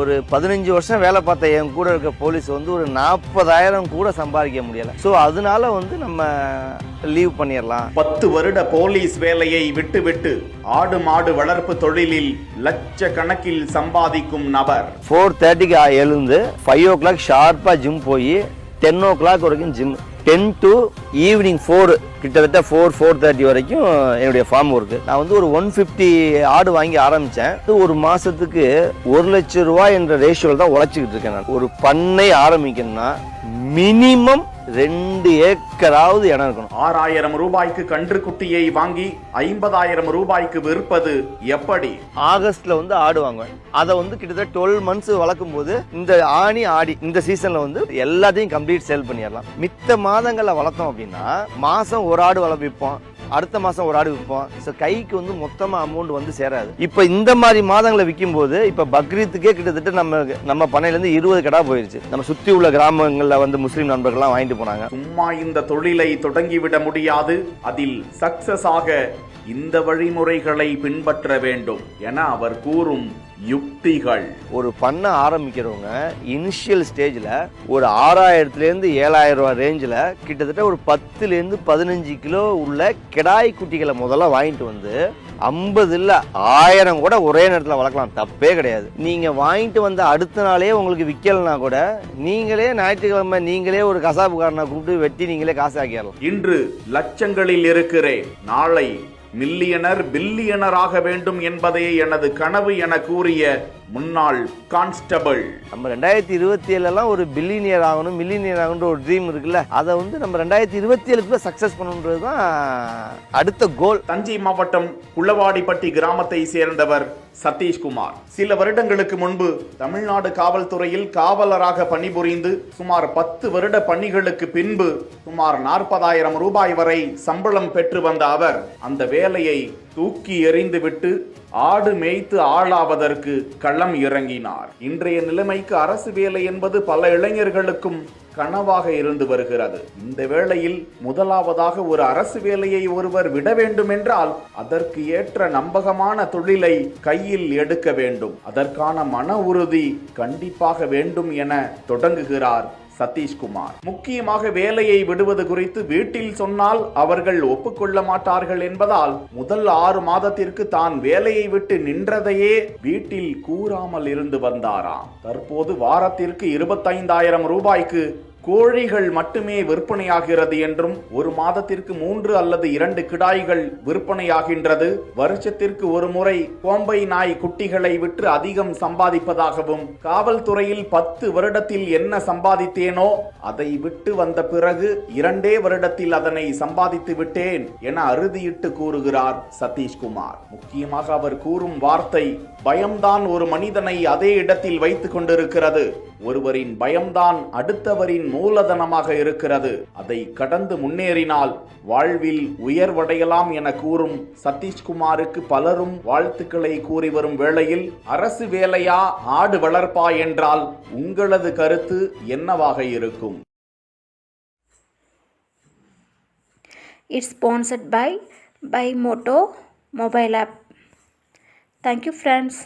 ஒரு பதினஞ்சு வருஷம் வேலை பார்த்த என் கூட இருக்க போலீஸ் வந்து ஒரு நாற்பதாயிரம் கூட சம்பாதிக்க முடியல. ஸோ அதனால வந்து நம்ம லீவ் பண்ணிடலாம். பத்து வருட போலீஸ் வேலையை விட்டுவிட்டு ஆடு மாடு வளர்ப்பு தொழிலில் லட்சக்கணக்கில் சம்பாதிக்கும் நபர். ஃபோர் தேர்ட்டிக்கு எழுந்து ஃபைவ் ஓ கிளாக் ஷார்ப்பாக ஜிம் போய் டென் ஓ கிளாக் வரைக்கும் gym ten to evening four கிட்டத்தட்ட ஃபோர் ஃபோர் தேர்ட்டி வரைக்கும் என்னுடைய ஃபார்ம் ஒர்க்கு நான் வந்து ஒரு ஒன் ஃபிஃப்டி ஆடு வாங்கி ஆரம்பித்தேன் ஒரு மாதத்துக்கு ஒரு லட்சம் ரூபாய் என்ற ரேஷியோவில் தான் உழைச்சிக்கிட்டு இருக்கேன் நான். ஒரு பண்ணை ஆரம்பிக்கணும்னா மினிமம் ரெண்டு ஏக்கராவது இடம் இருக்கணும். ஆறாயிரம் ரூபாய்க்கு கன்று குட்டியை வாங்கி ஐம்பதாயிரம் ரூபாய்க்கு விற்பது எப்படி? ஆகஸ்ட்ல வந்து ஆடு வாங்குவேன். அதை வந்து கிட்டத்தட்ட டுவெல் மந்த்ஸ் வளர்க்கும் போது இந்த ஆணி ஆடி இந்த சீசன்ல வந்து எல்லாத்தையும் கம்ப்ளீட் சேல் பண்ணிடலாம். மித்த மாதங்கள்ல வளர்த்தோம் அப்படின்னா மாசம் ஒரு ஆடு வளர்ப்பிப்போம் அடுத்த மாதம் ஒரு ஆடு விற்போம். ஸோ கைக்கு வந்து மொத்தமாக அமௌண்ட் வந்து சேராது. இப்போ இந்த மாதிரி மாதங்களை விற்கும் போது இப்போ பக்ரீத்துக்கே கிட்டத்தட்ட நம்ம நம்ம பண்ணையிலேருந்து இருபது கடா போயிருச்சு. நம்ம சுற்றி உள்ள கிராமங்களில் வந்து முஸ்லீம் நண்பர்கள்லாம் வாங்கிட்டு போனாங்க. சும்மா இந்த தொழிலை தொடங்கிவிட முடியாது. அதில் சக்சஸ் ஆக இந்த வழிமுறைகளை பின்பற்ற வேண்டும் என அவர் கூறும் யுக்திகள். ஒரு பண்ண ஆரம்பிக்கிறவங்க இனிஷியல் ஸ்டேஜில் ஒரு ஆறாயிரத்துலேருந்து ஏழாயிரம் ரூபாய் ரேஞ்சில் கிட்டத்தட்ட ஒரு பத்துலேருந்து பதினஞ்சு கிலோ உள்ள கிடாய் குட்டிகளை முதல்ல வாங்கிட்டு வந்து ஐம்பது இல்லை ஆயிரம் கூட ஒரே நேரத்தில் வளர்க்கலாம். தப்பே கிடையாது. நீங்கள் வாங்கிட்டு வந்த அடுத்த நாளே உங்களுக்கு விற்கலனா கூட நீங்களே ஞாயிற்றுக்கிழமை நீங்களே ஒரு கசாப்புக்காரனை கூப்பிட்டு வெட்டி நீங்களே காசு ஆக்கிடலாம் இன்று லட்சங்களில் இருக்கிறேன். நாளை மில்லியனர் பில்லியனராக வேண்டும் என்பதே எனது கனவு என கூறிய முன்னாள் கான்ஸ்டபிள். நம்ம ரெண்டாயிரத்தி இருபத்தி ஏழுலாம் ஒரு பில்லினியர் ஆகணும் மில்லினியர் ஆகணுன்ற ஒரு ட்ரீம் இருக்குல்ல அதை வந்து நம்ம ரெண்டாயிரத்தி இருபத்தி ஏழுக்குள்ள சக்ஸஸ் பண்ணணுன்றது தான் அடுத்த கோல் தஞ்சை மாவட்டம் குள்ளவாடிப்பட்டி கிராமத்தை சேர்ந்தவர் சதீஷ்குமார். சில வருடங்களுக்கு முன்பு தமிழ்நாடு காவல்துறையில் காவலராக பணிபுரிந்து சுமார் பத்து வருட பணிகளுக்கு பின்பு சுமார் நாற்பதாயிரம் ரூபாய் வரை சம்பளம் பெற்று வந்த அவர் அந்த வேலையை தூக்கி எறிந்துவிட்டு ஆடு மேய்த்து ஆளாவதற்கு களம் இறங்கினார். இன்றைய நிலைமைக்கு அரசு வேலை என்பது பல இளைஞர்களுக்கும் கனவாக இருந்து வருகிறது. இந்த வேளையில் முதலாவதாக ஒரு அரசு வேலையை ஒருவர் விட வேண்டுமென்றால் அதற்கு ஏற்ற நம்பகமான தொழிலை கையில் எடுக்க வேண்டும். அதற்கான மன உறுதி கண்டிப்பாக வேண்டும் என தொடங்குகிறார் சதீஷ்குமார். முக்கியமாக வேலையை விடுவது குறித்து வீட்டில் சொன்னால் அவர்கள் ஒப்புக்கொள்ள மாட்டார்கள் என்பதால் முதல் ஆறு மாதத்திற்கு தான் வேலையை விட்டு நின்றதையே வீட்டில் கூறாமல் இருந்து வந்தாராம். தற்போது வாரத்திற்கு இருபத்தைந்தாயிரம் ரூபாய்க்கு கோழிகள் மட்டுமே விற்பனையாகிறது என்றும் ஒரு மாதத்திற்கு மூன்று அல்லது இரண்டு கிடாய்கள் விற்பனையாகின்றது. வருஷத்திற்கு ஒரு முறை கோம்பை நாய் குட்டிகளை விற்று அதிகம் சம்பாதிப்பதாகவும் காவல்துறையில் பத்து வருடத்தில் என்ன சம்பாதித்தேனோ அதை விட்டு வந்த பிறகு இரண்டே வருடத்தில் அதனை சம்பாதித்து விட்டேன் என அறுதியிட்டு கூறுகிறார் சதீஷ்குமார். முக்கியமாக அவர் கூறும் வார்த்தை பயம்தான் ஒரு மனிதனை அதே இடத்தில் வைத்துக் கொண்டிருக்கிறது. ஒருவரின் பயம்தான் அடுத்தவரின் மூலதனமாக இருக்கிறது. அதை கடந்து முன்னேறினால் வாழ்வில் உயர்வடையலாம் என கூறும் சதீஷ்குமாருக்கு பலரும் வாழ்த்துக்களை கூறி வரும் வேளையில் அரசு வேலையா? ஆடு வளர்ப்பா? என்றால் உங்களது கருத்து என்னவாக இருக்கும்? It's sponsored by Bymoto mobile app thank you friends.